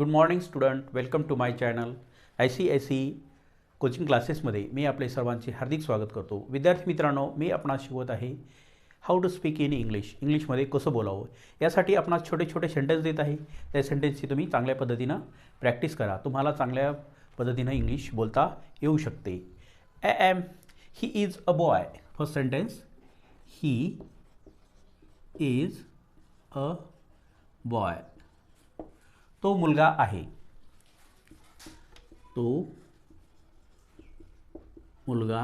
Good morning student welcome to my channel I C I C coaching क्लासेसमध्ये मी आपले सर्वांचे हार्दिक स्वागत करतो. विद्यार्थी मित्रांनो मी आपणास शिकवत आहे how to speak in English इंग्लिशमध्ये कसं बोलावं? यासाठी आपणास छोटे छोटे सेंटेन्स देत आहे. त्या सेंटेन्सची तुम्ही चांगल्या पद्धतीनं प्रॅक्टिस करा. तुम्हाला चांगल्या पद्धतीनं इंग्लिश बोलता येऊ शकते. ॲ am he is a boy first sentence he is a boy तो मुलगा आहे. तो मुलगा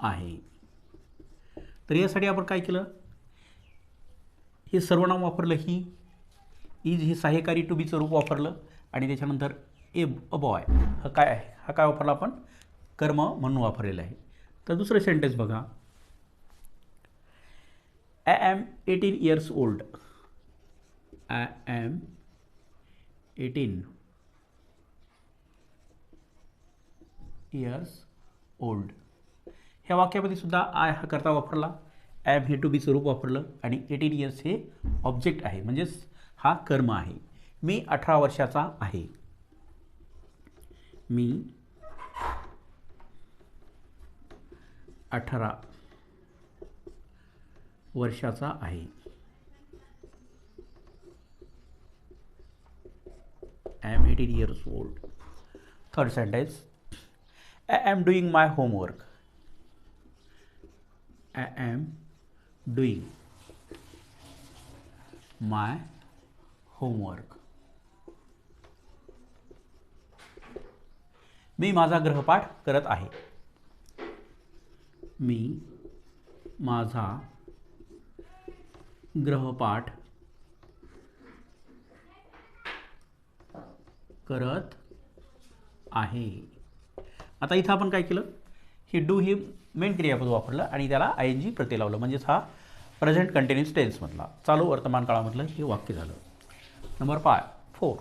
आहे. तर यासाठी आपण काय केलं? हे सर्वनाम वापरलं ही इज हे सहाय्यकारी टू बीचं रूप वापरलं आणि त्याच्यानंतर ए अ बॉय हा काय आहे? हा काय वापरला आपण? कर्म म्हणून वापरलेलं आहे. तर दुसरं सेंटेन्स बघा. I am eighteen years old I am eighteen years old ह्या वाक्यामध्ये सुद्धा आय हा करता वापरला. ॲम हे टू बी स्वरूप वापरलं. आणि एटीन इयर्स हे ऑब्जेक्ट आहे. म्हणजेच हा कर्म आहे. मी अठरा वर्षाचा आहे. मी अठरा वर्षाचा आहे. I am eighteen years old third sentence I am doing my homework I am doing my homework मी माझा ग्रहपाठ करत आहे. मी माझा ग्रहपाठ करत आहे. आता इथं आपण काय केलं? हे डू हे मेन क्रियापद वापरलं आणि त्याला आय एन जी प्रत्यय लावलं. म्हणजेच हा प्रेझेंट कंटिन्युअस टेन्समधला चालू वर्तमान काळामधलं हे वाक्य झालं. Number five four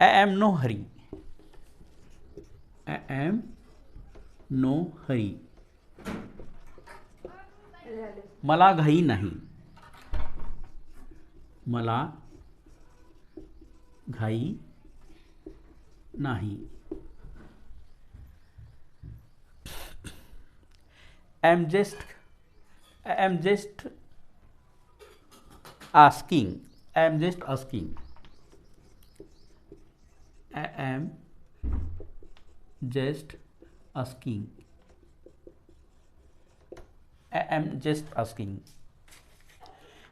I am no hurry I am no hurry मला घाई नाही. मला घाई नाही. Am just I am just asking I am just asking I am just asking I am just asking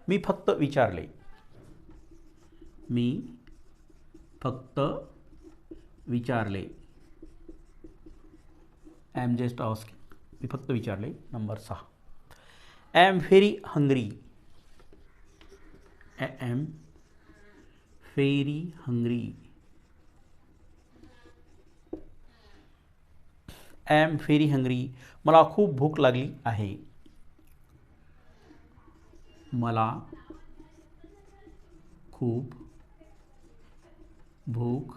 मी फक्त विचारले. मी फक्त विचारले. आय एम जस्ट आस्किंग मी फक्त विचारले. नंबर सहा. I am very hungry I am very hungry I am very hungry मला खूप भूक लागली आहे. मला खूप भूक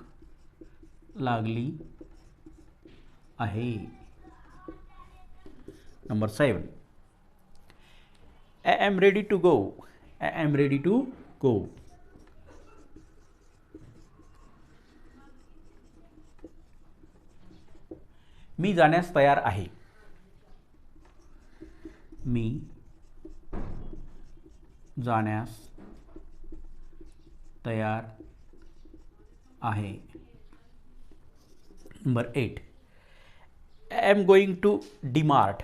लागली आहे. Number seven I am ready to go I am ready to go मी जाण्यास तयार आहे. मी जाण्यास तयार आहे. Number eight I am going to DMart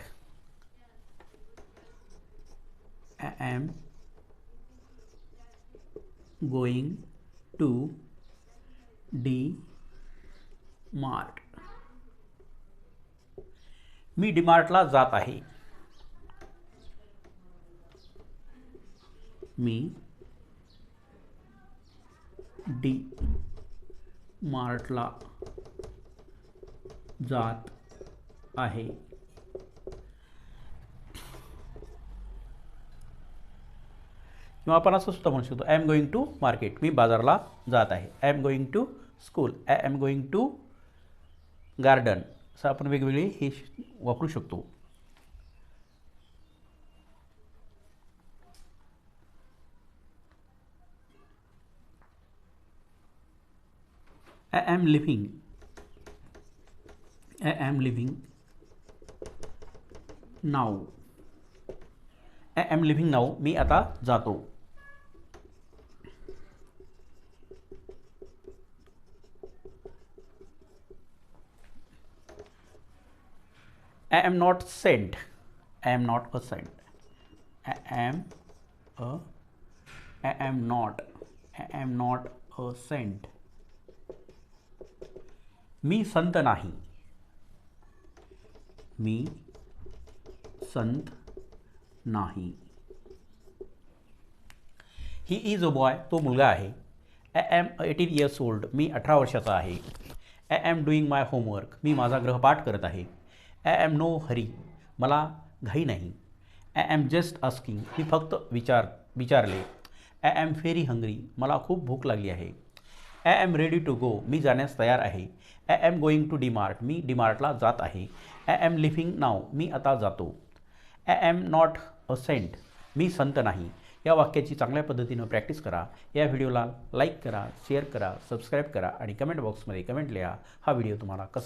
I am going to DMart मी डीमार्टला जात आहे. मी डी मार्टला जात आहे. किंवा आपण असं सुद्धा म्हणू शकतो I am going to market मी बाजारला जात आहे. I am going to school I am going to garden असं आपण वेगवेगळी हे वापरू शकतो. I am leaving I am leaving now I am leaving now मी आता जातो I am not sent. I am not a sent. I am a. I am not. I am not a sent. मी संत नाही. मी संत नाही. He is a boy तो मुलगा आहे. I am eighteen years old मी अठरा वर्षाचा आहे. I am doing my homework मी माझा ग्रहपाठ करत आहे. आय ॲम नो हरी मला घाई नाही. आय एम जस्ट आस्किंग मी फक्त विचार, विचारले. आय ॲम व्हेरी हंग्री मला खूप भूक लागली आहे. I am ready to go मी जाण्यास तयार आहे. I am going to DMart मी डीमार्टला जात आहे. आय ॲम लिव्हिंग नाव मी आता जातो. I am not a saint मी संत नाही. या वाक्याची चांगल्या पद्धतीनं प्रॅक्टिस करा. या व्हिडिओला लाईक करा शेअर करा सबस्क्राईब करा आणि कमेंट बॉक्समध्ये कमेंट लिहा. हा व्हिडिओ तुम्हाला कसा